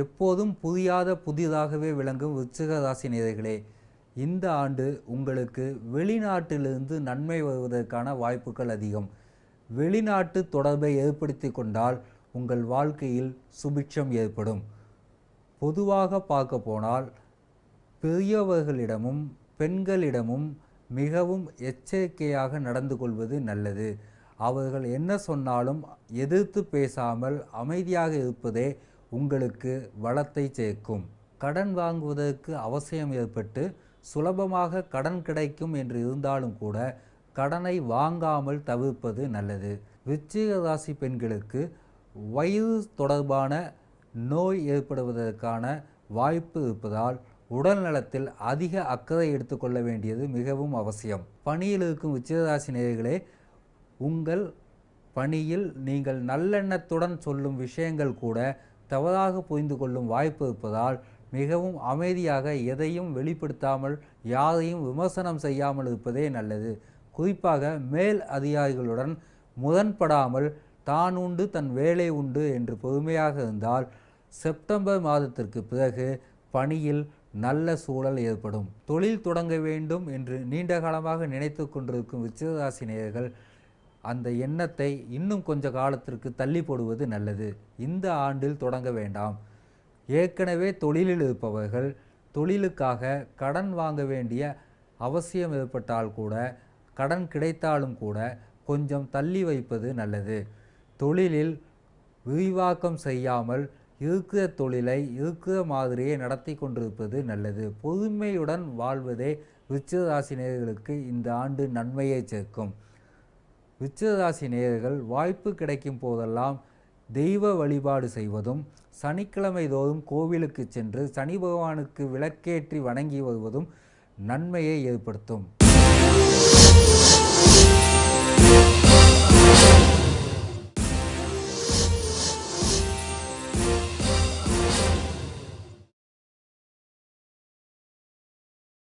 எப்போதும் புதியாத புதிதாகவே விளங்கும் விருச்சிக ராசி இந்த ஆண்டு உங்களுக்கு வெளிநாட்டிலிருந்து நன்மை வருவதற்கான வாய்ப்புகள் அதிகம். வெளிநாட்டு தொடர்பை ஏற்படுத்தி கொண்டால் உங்கள் வாழ்க்கையில் சுபிட்சம் ஏற்படும். பொதுவாக பார்க்க போனால் பெரியவர்களிடமும் பெண்களிடமும் மிகவும் எச்சரிக்கையாக நடந்து கொள்வது நல்லது. அவர்கள் என்ன சொன்னாலும் எதிர்த்து பேசாமல் அமைதியாக இருப்பதே உங்களுக்கு வளத்தை சேர்க்கும். கடன் வாங்குவதற்கு அவசியம் ஏற்பட்டு சுலபமாக கடன் கிடைக்கும் என்று இருந்தாலும் கூட கடனை வாங்காமல் தவிர்ப்பது நல்லது. விச்சிக ராசி பெண்களுக்கு வயிறு தொடர்பான நோய் ஏற்படுவதற்கான வாய்ப்பு இருப்பதால் உடல் நலத்தில் அதிக அக்கறை எடுத்துக்கொள்ள வேண்டியது மிகவும் அவசியம். பணியில் இருக்கும் உச்சிகராசி நேர்களே உங்கள் பணியில் நீங்கள் நல்லெண்ணத்துடன் சொல்லும் விஷயங்கள் கூட தவறாக புரிந்து கொள்ளும் வாய்ப்பு இருப்பதால் மிகவும் அமைதியாக எதையும் வெளிப்படுத்தாமல் யாரையும் விமர்சனம் செய்யாமல் இருப்பதே நல்லது. குறிப்பாக மேல் அதிகாரிகளுடன் முரண்படாமல் தான் உண்டு தன் வேலை உண்டு என்று பொறுமையாக இருந்தால் செப்டம்பர் மாதத்திற்கு பிறகு பணியில் நல்ல சூழல் ஏற்படும். தொழில் தொடங்க வேண்டும் என்று நீண்ட காலமாக நினைத்து கொண்டிருக்கும் விருச்சிகராசி நேயர்கள் அந்த எண்ணத்தை இன்னும் கொஞ்ச காலத்திற்கு தள்ளி போடுவது நல்லது. இந்த ஆண்டில் தொடங்க வேண்டாம். ஏற்கனவே தொழிலில் இருப்பவர்கள் தொழிலுக்காக கடன் வாங்க வேண்டிய அவசியம் ஏற்பட்டால் கூட கடன் கிடைத்தாலும் கூட கொஞ்சம் தள்ளி வைப்பது நல்லது. தொழிலில் விரிவாக்கம் செய்யாமல் இருக்கிற தொழிலை இருக்கிற மாதிரியே நடத்தி கொண்டிருப்பது நல்லது. பொறுமையுடன் வாழ்வதே விருச்சிகராசினியர்களுக்கு இந்த ஆண்டு நன்மையை சேர்க்கும். விருச்சிகராசி நேயர்கள் வாய்ப்பு கிடைக்கும் போதெல்லாம் தெய்வ வழிபாடு செய்வதும் சனிக்கிழமை தோறும் கோவிலுக்கு சென்று சனி பகவானுக்கு விளக்கேற்றி வணங்கி வருவதும் நன்மையை ஏற்படுத்தும்.